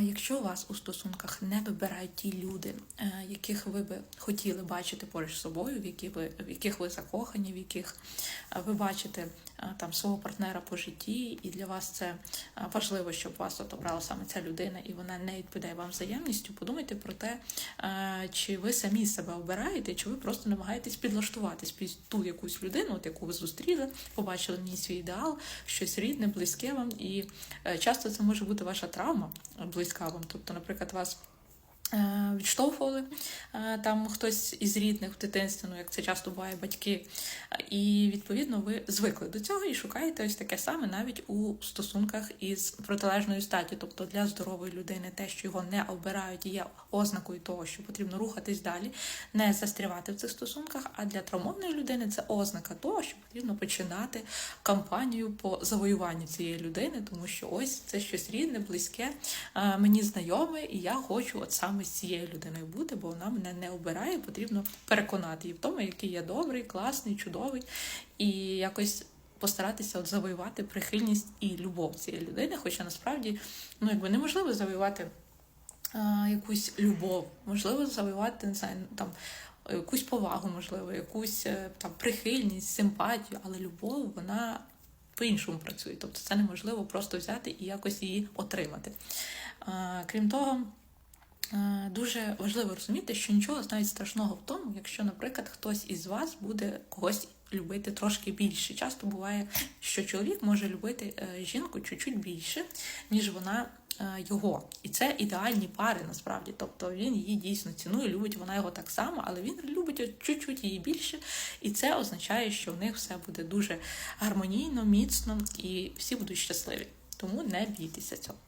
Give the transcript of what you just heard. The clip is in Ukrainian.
Якщо вас у стосунках не вибирають ті люди, е, яких ви би хотіли бачити поруч з собою, в які ви в яких ви закохані, в яких е, ви бачите е, там свого партнера по житті, і для вас це важливо, щоб вас от обрала саме ця людина, і вона не відповідає вам взаємністю. Подумайте про те, чи ви самі себе обираєте, чи ви просто намагаєтесь підлаштуватись під ту якусь людину, от яку ви зустріли, побачили в ній свій ідеал, щось рідне, близьке вам, і часто це може бути ваша травма близька вам. Тобто, наприклад, вас. Е, Відштовхували е, там хтось із рідних в дитинстві, ну як це часто буває батьки, і відповідно ви звикли до цього і шукаєте ось таке саме навіть у стосунках із протилежною статі. Тобто для здорової людини те, що його не обирають, є ознакою того, що потрібно рухатись далі, не застрявати в цих стосунках. А для травмованої людини це ознака того, що потрібно починати кампанію по завоюванню цієї людини, тому що ось це щось рідне, близьке, е, мені знайоме, і я хочу от саме з цією людиною бути, бо вона мене не обирає. Потрібно переконати її в тому, який я добрий, класний, чудовий, і якось. Постаратися от завоювати прихильність і любов цієї людини, хоча насправді ну якби неможливо завоювати а, якусь любов, можливо, завоювати не знаю, там якусь повагу, можливо, якусь е, там прихильність, симпатію, але любов вона по-іншому працює. Тобто це неможливо просто взяти і якось її отримати. А, крім того. Е, Дуже важливо розуміти, що нічого навіть страшного в тому, якщо, наприклад, хтось із вас буде когось любити трошки більше. Часто буває, що чоловік може любити е, жінку чуть-чуть більше, ніж вона е, його. І це ідеальні пари насправді. Тобто він її дійсно цінує, любить вона його так само, але він любить чуть-чуть її більше. І це означає, що в них все буде дуже гармонійно, міцно і всі будуть щасливі. Тому не бійтеся цього.